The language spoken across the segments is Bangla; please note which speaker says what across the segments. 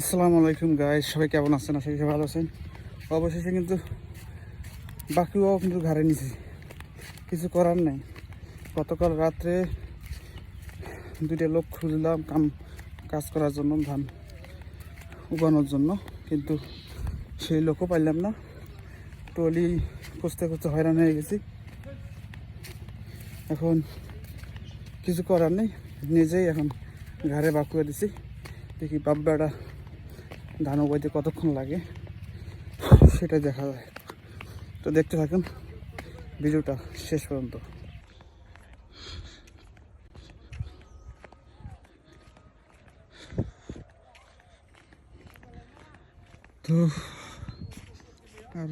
Speaker 1: আসসালামু আলাইকুম গাইস সবাই কেমন আছেন? আশা করি ভালো আছেন। অবশেষে কিন্তু বাকিও কিন্তু ঘাড়ে নিছি। কিছু করার নাই। গতকাল রাত্রে দুইটা লোক খুঁজলাম কাম, কাজ করার জন্য, ধান উগানোর জন্য। কিন্তু সেই লোকও পাইলাম না। টলি খুঁজতে খুঁজতে হয়রান হয়ে গেছি। এখন কিছু করার নেই। নিজেই এখন ঘাড়ে বাকুয়ে দিছি। দেখি বাব্বাটা ধান উবাইতে কতক্ষণ লাগে সেটা দেখা যায়। তো দেখতে থাকুন, ভিডিওটা শেষ পর্যন্ত। তো আর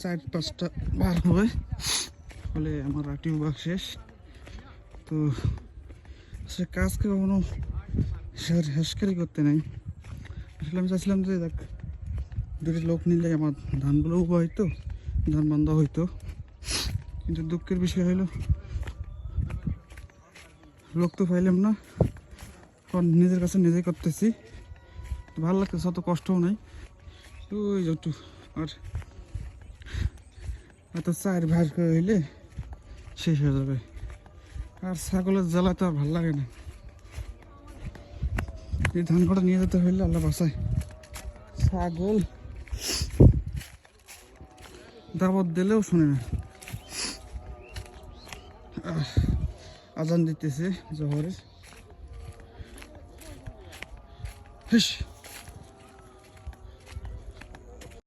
Speaker 1: চার পাঁচটা বার হবে, ফলে আমার আটি বাঘ শেষ। তো সে কাজকে কখনো হেসকারি করতে নাই। আমি চাচ্ছিলাম যে দেখ, দুটি লোক নিলে আমার ধানগুলো উবা হইতো ধান বান্ধা হইতো কিন্তু দুঃখের বিষয় হলো, লোক তো পাইলাম না। কারণ নিজের কাছে নিজেই করতেছি। ভালো লাগতেছে, অত কষ্টও নাই। ওই যে একটু আর এত চার করে হইলে শেষ হয়ে যাবে। আর ছাগলের জ্বালা তো আর ভালো লাগে না। এই ধান কটা নিয়ে যেতে হইলে আল্লাহ বাসায়। ছাগল। দাবত দিলেও শুনে না। আজান দিতেছে জহরের। হিস